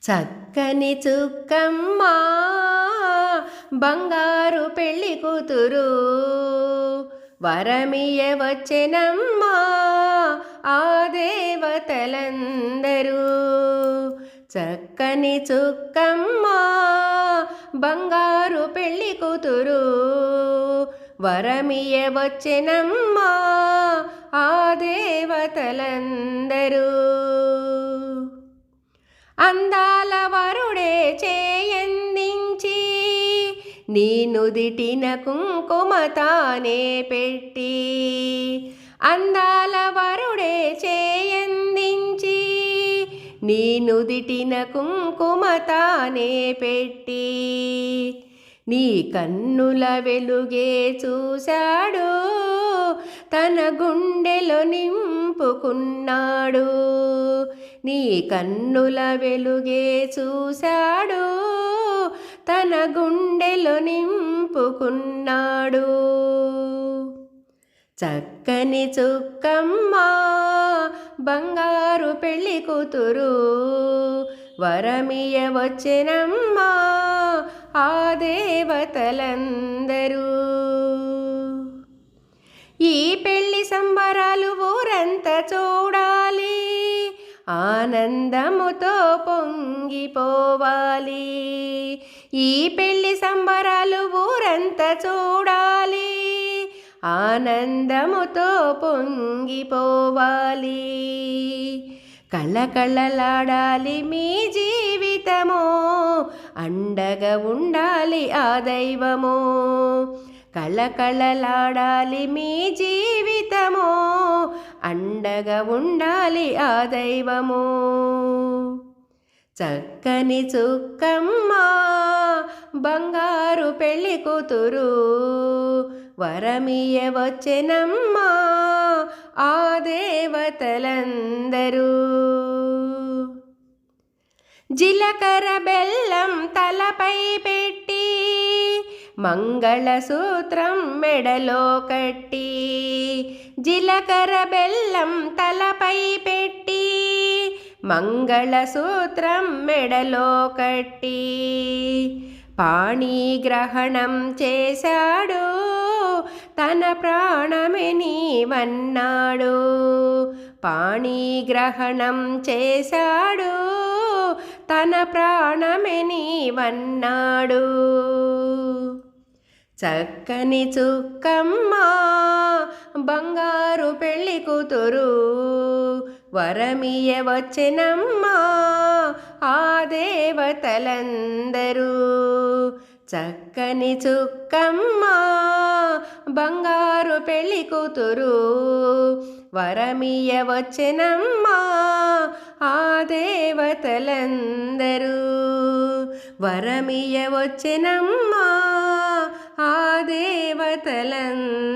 చక్కని చుక్కమ్మా బంగారు పెళ్ళి కూతురు. వరమియ వచ్చెనమ్మా ఆ దేవతలందరూ. చక్కని చుక్కమ్మా బంగారు పెళ్ళి కూతురు. వరమియ వచ్చెనమ్మా ఆ దేవతలందరూ. అందాల వరుడే చేయందించి నీ నుదిటిన కుంకుమ తానే పెట్టి. అందాల వరుడే చేయందించి నీ నుదిటిన కుంకుమ తానే పెట్టి. నీ కన్నుల వెలుగే చూశాడు తన గుండెలో నింపుకున్నాడు. నీ కన్నుల వెలుగే చూశాడు. తన గుండెలో నింపుకున్నాడు. చక్కని చుక్కమ్మా బంగారు పెళ్ళి కూతురు. వరమియ వచ్చినమ్మా ఆ దేవతలందరూ. ఈ పెళ్ళి సంబరాలు ఊరంతా చూడాలి. ఆనందముతో పొంగిపోవాలి. ఈ పెళ్ళి సంబరాలు ఊరంతా చూడాలి. ఆనందముతో పొంగిపోవాలి. కళ్ళకళ్ళలాడాలి మీ జీవితము అండగా ఉండాలి ఆ దైవము. కళకళలాడాలి మీ జీవితము అండగా ఉండాలి ఆ దైవము. చక్కని చుక్కమ్మా బంగారు పెళ్ళి కూతురు వరమియ వచ్చెనమ్మా ఆ దేవతలందరూ. జీలకర్ర బెల్లం తలపై పెట్టి మంగళసూత్రం మెడలో కట్టి జీలకర్ర బెల్లం తలపై పెట్టి మంగళసూత్రం మెడలో కట్టి పాణిగ్రహణం చేశాడు. తన ప్రాణమే వన్నాడు. పాణిగ్రహణం చేశాడు. తన ప్రాణమే వన్నాడు. చక్కని చుక్కమ్మా బంగారు పెళ్ళి కూతురు. వరమియ వచ్చెనమ్మా ఆ దేవతలందరూ. చక్కని చుక్కమ్మా బంగారు పెళ్ళి కూతురు. వరమియ వచ్చెనమ్మా ఆ దేవతలందరూ. వరమియ వచ్చెనమ్మా ఆ దేవతలందరూ